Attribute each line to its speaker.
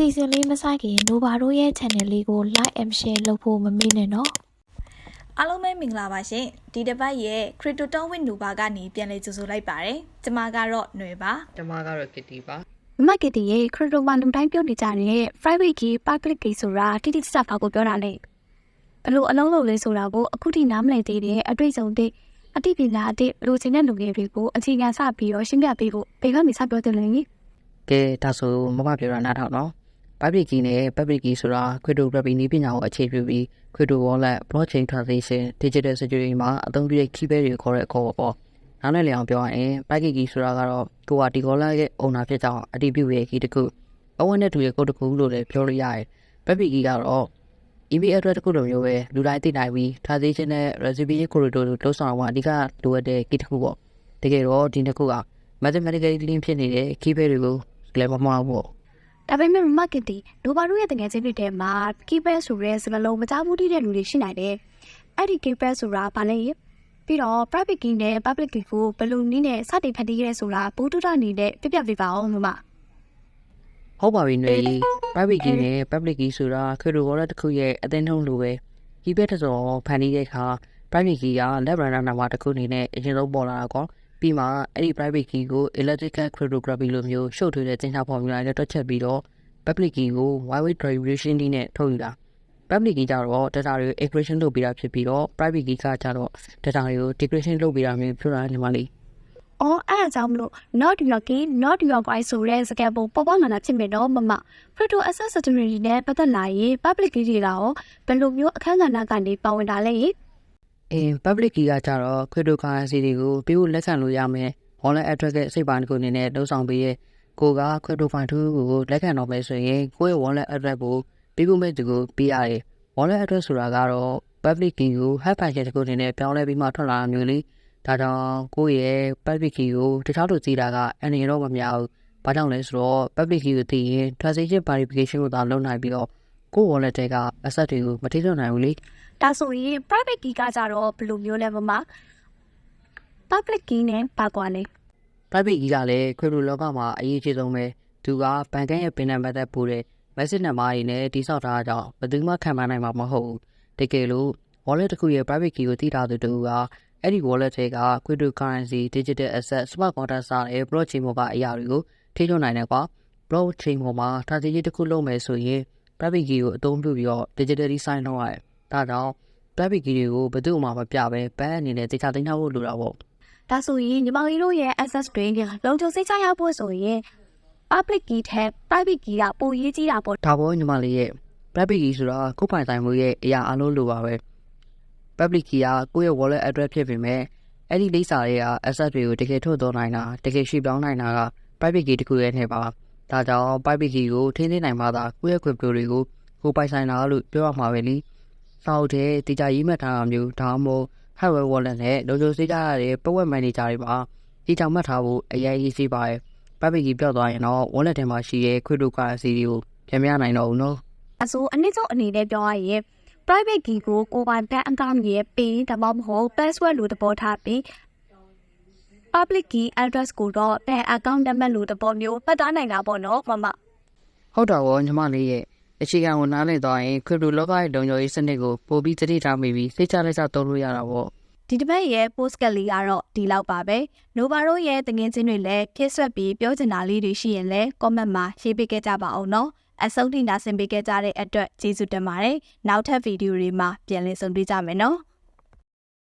Speaker 1: စီအစဉ်လေးမဆိုင်ခင် Nova တို့ရဲ့ channel လေးကို like and share လုပ်ဖို့မမေ့နဲ့နော်
Speaker 2: အားလုံးပဲမင်္ဂလာပါရှင်ဒီတစ်ပတ်ရဲ့ Crypto Talk with Nuba ကနေပြန်လည်ကြိုဆိုလိုက်ပါတယ်ကျမကတော့ຫນွေပါ
Speaker 3: ကျမကတော့ကစ်တီပါ
Speaker 4: မမကတီရဲ့ခရစ်တိုမာလူတိုင်းပြောနေကြတဲ့ private key public key ဆိုတာတိတိကျကျဘာကိုပြောတာလဲဘလို့အလုံးလုံးလေးဆိုတာကိုအခုထိနားမလည်သေးတဲ့အတွေ့အကြုံတဲ့အတိပညာအတိလူချင်းတဲ့လူငယ်တွေကိုအခြေခံစပြီးတော့ရှင်းပြပေးဖို့ဘယ်ကနေစပြောတယ်လဲကြီး
Speaker 3: ကဲဒါဆိုမမပြောတာနားထောင်နော် public key နဲ့ public key ဆိုတာ cryptography နည်းပညာကိုအခြေပြုပြီး crypto wallet blockchain transaction digital security မှာအသုံးပြုတဲ့ key pair တွေခေါ်တဲ့အခေါ်ပေါ့နောက်နဲ့လည်းအောင်ပြောရရင် public key ဆိုတာကတော့ကိုကဒီ wallet ရဲ့ owner ဖြစ်ကြောင်းအတည်ပြုရဲ့ key တစ်ခုအဝတ်နဲ့တူရဲ့ code တစ်ခုလို့လည်းပြောလို့ရတယ် public key ကတော့ email address တစ်ခုလိုမျိုးပဲလူတိုင်းသိနိုင်ပြီး transaction နဲ့ recipe corridor လို့လှုပ်ဆောင်အောင်အဓိကလိုအပ်တဲ့ key တစ်ခုပေါ့တကယ်တော့ဒီနှစ်ခုက mathematical link ဖြစ်နေတဲ့ key pair တွေကိုလည်းမမှားဘူးပေါ့
Speaker 4: ဒါပေမဲ့မမကတီဒိုဘာတို့ရဲ့တကယ်ချင်းတွေထဲမှာ keypad ဆိုရဲစကလုံးမကြောက်ဘူးတည်တဲ့လူတွေရှိနိုင်တယ်အဲ့ဒီ keypad ဆိုတာဘာလဲပြီးတော့ private key နဲ့ public key ကိုဘယ်လိုနည်းနဲ့စတင်ဖန်တီးရဲဆိုတာဘူတူတာအနေနဲ့ပြပြပေးပါအောင်မမ
Speaker 3: ဟုတ်ပါပြီຫນွေကြီး private key နဲ့ public key ဆိုတာ crypto wallet တစ်ခုရဲ့အသင်းထုံးလိုပဲ key pair တစ်စုံဖန်တီးတဲ့အခါ private key က lab runner နာမတစ်ခုအနေနဲ့အရင်ဆုံးပေါ်လာတာကော ပြီးမှအဲ့ဒီ private key ကို electrical cryptography လိုမျိုးရှုပ်ထွေးတဲ့သင်္ချာ formula နဲ့တွက်ချက်ပြီးတော့ public key ကို wide weight derivation နည်းနဲ့ထုတ်ယူတာ public key ကြတော့ data တွေကို encryption လုပ်ပေးတာဖြစ်ပြီးတော့ private key ကကြတော့ data တွေကို decryption လုပ်ပေးတာမျိုးဖြစ်လာနေမှာလေ။
Speaker 4: အော်အဲ့ဒါကြောင့်မလို့ not your key not your coin ဆိုတဲ့စကားပုံပေါ်ပေါ်လာတာဖြစ်မယ်နော်မမ။ crypto asset security နဲ့ပတ်သက်လာရင် public key တွေကရောဘယ်လိုမျိုးအခန်းကဏ္ဍကနေပါဝင်တာလဲ။
Speaker 3: အင်း public key ကကြတော့ cryptocurrency တွေကိုပေးဖို့လက်ခံလို့ရမယ် wallet address ရဲ့စိတ်ပိုင်းတစ်ခုအနေနဲ့လှုပ်ဆောင်ပေးရဲ့ကိုက crypto fund 2ကိုလက်ခံတော့မယ်ဆိုရင်ကိုယ့်ရဲ့ wallet address ကိုပေးဖို့မဲ့သူကိုပေးရတယ် wallet address ဆိုတာကတော့ public key ကို hack function တစ်ခုအနေနဲ့ပြောင်းလဲပြီးမှထွက်လာတာမျိုးလေဒါကြောင့်ကိုယ့်ရဲ့ public key ကိုတခြားသူသိတာကအန်ရတော့မများဘူးဘာကြောင့်လဲဆိုတော့ public key ကိုသိရင် transaction verification ကိုသာလုပ်နိုင်ပြီးတော့ ကိုယ့် wallet တွေက asset တွေကိုမထိထုတ်နိုင်ဘူးလေ
Speaker 4: ဒါဆိုရင် private key ကကြတော့ဘယ်လိုမျိုးလဲမမ public key နဲ့ပါကွာလဲ
Speaker 3: private key ကလည်း crypto လောကမှာအရေးကြီးဆုံးပဲသူကဘဏ်ကရဲ့ pin number သက်ပို့တဲ့ message number တွေနဲ့တိစောက်ထားတာကြောင့်ဘယ်သူမှခံမနိုင်မှာမဟုတ်ဘူးတကယ်လို့ wallet တစ်ခုရဲ့ private key ကိုသိထားသူတူကအဲ့ဒီ wallet တွေက cryptocurrency digital asset smart contract စတဲ့ blockchain ပေါ်ကအရာတွေကိုထိထုတ်နိုင်တယ်ကွာ blockchain ပေါ်မှာ transaction တစ်ခုလုပ်မယ်ဆိုရင် private key ကိုအသုံးပြုပြီးတော့ digitally sign လုပ်ရတယ်ဒါကြောင့် private key တွေကိုဘယ်သူမှမပြဘဲဘဏ်အနေနဲ့တခြားသိမ်းထားဖို့လိုတာပေါ့
Speaker 4: ဒါဆိုရင်ညီမလေးတို့ရဲ့ access တွေလုံခြုံစိတ်ချရဖို့ဆိုရင် public key ထက် private key ကပိုရေးကြီးတာပေါ့
Speaker 3: ဒါပေါ်ညီမလေးရဲ့ public key ဆိုတာကိုယ်ပိုင်ဆိုင်မှုရဲ့အရာအလုံးလိုပါပဲ public key ကကိုယ့်ရဲ့ wallet address ဖြစ်ပေမဲ့အဲ့ဒီလိပ်စာတွေက asset တွေကိုတကယ်ထုတ်သုံးနိုင်တာတကယ်ရှင်းပြောင်းနိုင်တာက private key တစ်ခုရဲ့နေပါ ဒါကြောင့် private key ကိုထိန်းသိမ်းနိုင်မှသာကိုယ့်ရဲ့ crypto တွေကိုကိုယ်ပိုင်ဆိုင်တာလို့ပြောရမှာပဲလीစောက်တဲ့တေချာရေးမှတ်ထားတာမျိုးဒါမှမဟုတ် hardware wallet နဲ့လုံခြုံစိတ်ချရတဲ့ power manager တွေမှာဒီကြောင်မှတ်ထားဖို့အရေးကြီးစီပါတယ် public key ပြောက်သွားရင်တော့ wallet ထဲမှာရှိတဲ့ cryptocurrency တွေကိုပြန်မရနိုင်တော့ဘူးနော်
Speaker 4: အဆိုအနည်းဆုံးအနေနဲ့ပြောရရင် private key ကိုကိုယ်ပိုင် bank account ရဲ့ pin ဒါမှမဟုတ် password လို့သဘောထားပြီး public key address ကိုတော့ bank account နံပါတ်လို့သဘောမျိုးပတ်သားနိုင်တာပေါ့နော်မမ
Speaker 3: ဟုတ်တော့ဗောညီမလေးရဲ့အခြေခံကိုနားလည်သွားရင် crypto လောကရဲ့လုံခြုံရေးစနစ်ကိုပို့ပြီးသတိထားမိပြီးစိတ်ချလက်ချသုံးလို့ရတာဗော
Speaker 2: ဒီတစ်ပတ်ရဲ့ post ကလေးကတော့ဒီလောက်ပါပဲ။ Nova တို့ရဲ့တငင်ချင်းတွေလည်းဖြည့်ဆွက်ပြီးပြောချင်တာလေးတွေရှိရင်လည်း comment မှာရေးပေးခဲ့ကြပါအောင်နော်။အဆုံးထိနာဆင်ပေးခဲ့ကြတဲ့အတွက်ကျေးဇူးတင်ပါတယ်။နောက်ထပ်ဗီဒီယိုတွေမှာပြန်လည်ဆုံတွေ့ကြမယ်နော်။